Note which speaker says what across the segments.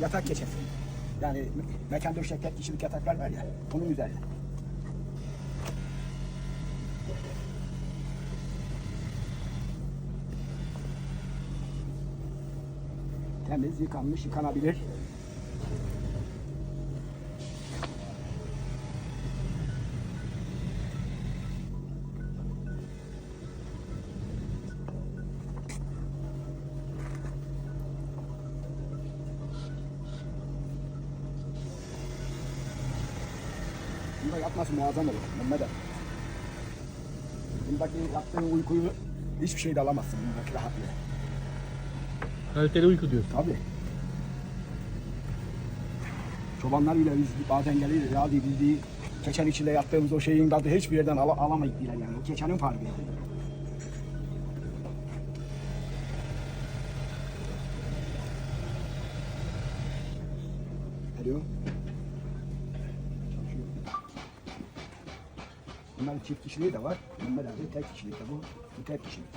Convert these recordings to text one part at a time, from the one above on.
Speaker 1: yatak keçesi. Yani me- mekan döşek kişilik yataklar var ya, onun üzerine. Temiz, yıkanmış, yıkanabilir. Bunda yapması muazzam olur. Mehmet. Bundaki yaptığın uykuyu hiçbir şeyde alamazsın bundaki rahatlığı.
Speaker 2: Kaliteli uyku diyorsun.
Speaker 1: Tabii. Çobanlar bile biz bazen gelir ya diye keçen içinde yattığımız o şeyin tadı hiçbir yerden ala, alamayız diyorlar yani. O keçenin farkı. Alo. Bunların çift kişiliği de var. Mehmet abi tek kişilik de bu. Bu tek kişilik.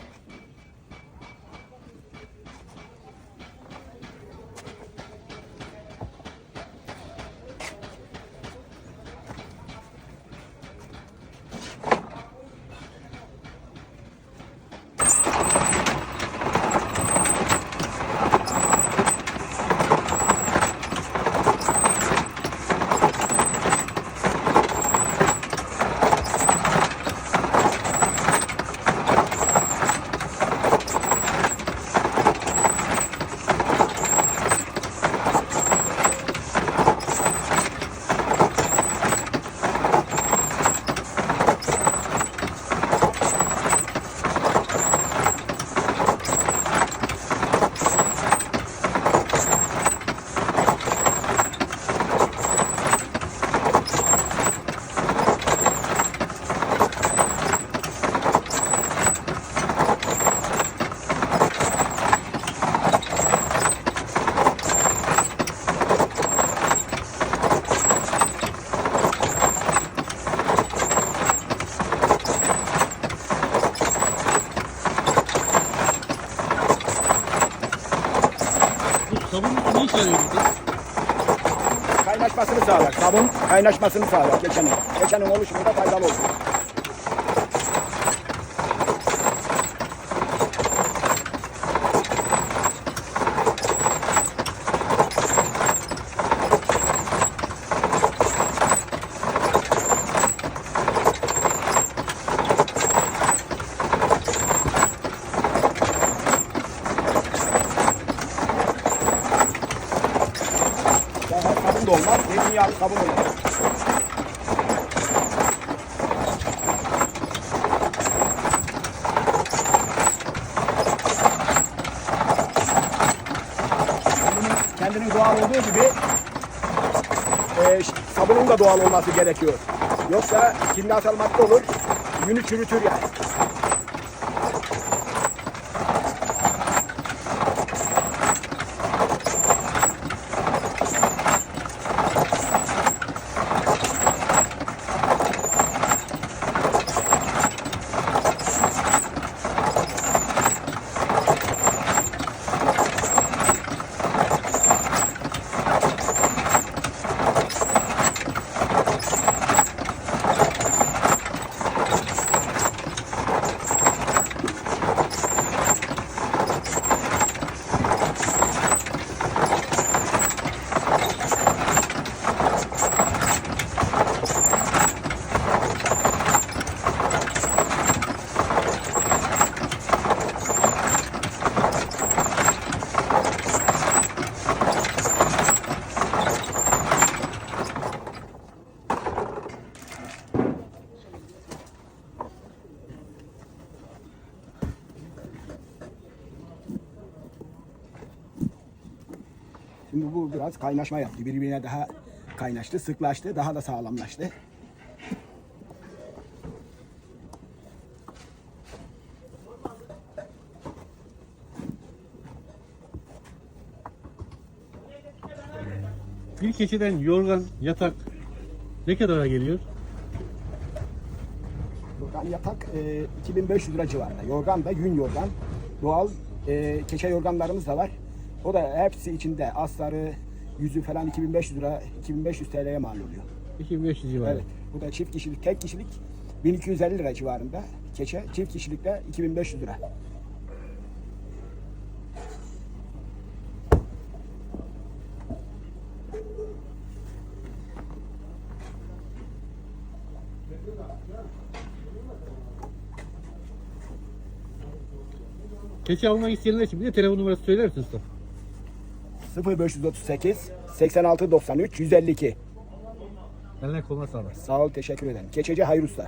Speaker 2: Sabun ne işe yarıyor?
Speaker 1: Kaynaşmasını sağlar. Sabun kaynaşmasını sağlar keçenin. Keçenin oluşumunda faydalı olur. Daha sabun da olmaz. Zeytinyağlı sabun olmaz. Kendinin, doğal olduğu gibi e, sabunun da doğal olması gerekiyor. Yoksa kimyasal madde olur, yünü çürütür yani. Şimdi bu biraz kaynaşma yaptı. Birbirine daha kaynaştı, sıklaştı, daha da sağlamlaştı.
Speaker 2: Bir keçiden yorgan, yatak ne kadara geliyor?
Speaker 1: Yorgan yatak e, 2500 lira civarında. Yorgan da yün yorgan. Doğal e, keçe yorganlarımız da var. O da hepsi içinde astarı, Yüzü falan 2500 lira, 2500 TL'ye mal oluyor.
Speaker 2: 2500 civarı.
Speaker 1: Evet. Bu da çift kişilik, tek kişilik 1250 lira civarında. Keçe çift kişilikte 2500 lira.
Speaker 2: Keçi almak isteyenler için bir de telefon numarası söyler misin usta?
Speaker 1: 0538 86 93 152.
Speaker 2: Eline koluna sağlık.
Speaker 1: Sağ ol, teşekkür ederim. Keçeci Hayır Usta.